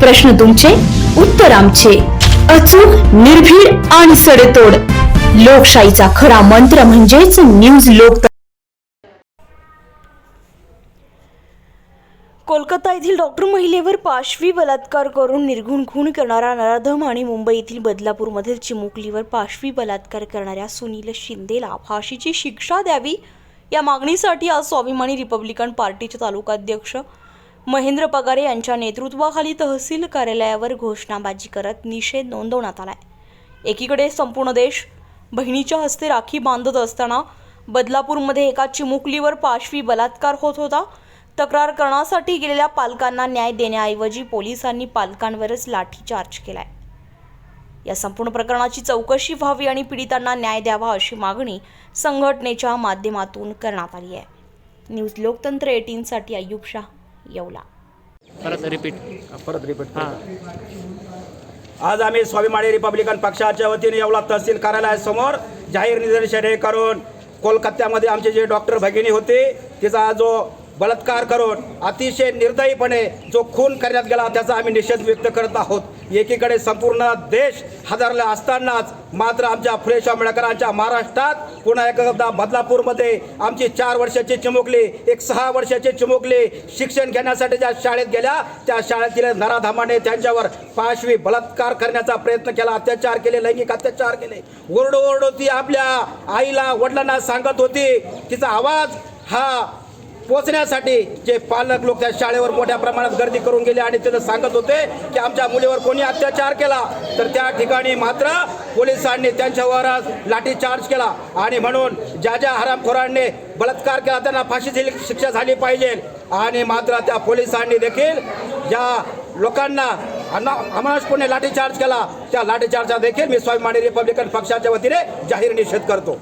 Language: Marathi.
प्रश्न तुमचे उत्तर आमचे. अचूक निर्भीड आणि सडेतोड. लोकशाहीचा खरा मंत्र म्हणजेच न्यूज लोक कोलकाता येथील डॉक्टर महिलेवर पाशवी बलात्कार करून निर्घुण खून करणारा नराधम आणि मुंबई येथील बदलापूरमधील चिमुकलीवर पाशवी बलात्कार करणाऱ्या सुनील शिंदेला फाशीची शिक्षा द्यावी या मागणीसाठी आज स्वाभिमानी रिपब्लिकन पार्टीचे तालुकाध्यक्ष महेंद्र पगारे यांच्या नेतृत्वाखाली तहसील कार्यालयावर घोषणाबाजी करत निषेध नोंदवण्यात आलाय. एकीकडे संपूर्ण देश बहिणीच्या हस्ते राखी बांधत असताना बदलापूरमध्ये एका चिमुकलीवर पाशवी बलात्कार होत होता. तक्रार करण्यासाठी गेलेल्या पालकांना न्याय देण्याऐवजी पोलिसांनी पालकांवरच लाठीचार्ज केलाय. या संपूर्ण प्रकरणाची चौकशी व्हावी आणि पीडितांना न्याय द्यावा अशी मागणी संघटनेच्या माध्यमातून करण्यात आली आहे. न्यूज लोकतंत्र एटीनसाठी अय्यूब शाह. येवला. परत रिपीट परत रिपीट हां. आज आम्ही स्वाभिमानी रिपब्लिकन पक्षाच्या वतीने येवला तहसील कार्यालयासमोर जाहीर निदर्शने करून कोलकात्यामध्ये आमचे जे डॉक्टर भगिनी होते तिचा जो बलात्कार करून अतिशय निर्दयीपणे जो खून करण्यात गेला त्याचा आम्ही निषेध व्यक्त करत आहोत. एकीकडे संपूर्ण देश हादरला असतानाच मात्र आमच्या फुलेशा आंबेडकरांच्या महाराष्ट्रात पुन्हा एकदा बदलापूरमध्ये आमची चार वर्षाची चिमुकली एक सहा वर्षाची चिमुकली शिक्षण घेण्यासाठी ज्या शाळेत गेल्या त्या शाळेतील नराधामाने त्यांच्यावर पाशवी बलात्कार करण्याचा प्रयत्न केला अत्याचार केले लैंगिक अत्याचार केले. ओरडोओरड ती आपल्या आईला वडिलांना सांगत होती तिचा आवाज हा पोचण्यासाठी जे पालक लोक त्या शाळेवर मोठ्या प्रमाणात गर्दी करून गेले आणि तिथं सांगत होते की आमच्या मुलीवर कोणी अत्याचार केला तर त्या ठिकाणी मात्र पोलिसांनी त्यांच्यावर लाठीचार्ज केला आणि म्हणून ज्या ज्या हरामखोरांनी बलात्कार केला त्यांना फाशीची शिक्षा झाली पाहिजे. आणि मात्र त्या पोलिसांनी देखील ज्या लोकांना अमानुषपणे लाठीचार्ज केला त्या लाठीचार्जचा देखील मी स्वाभिमानी रिपब्लिकन पक्षाच्या वतीने जाहीर निषेध करतो.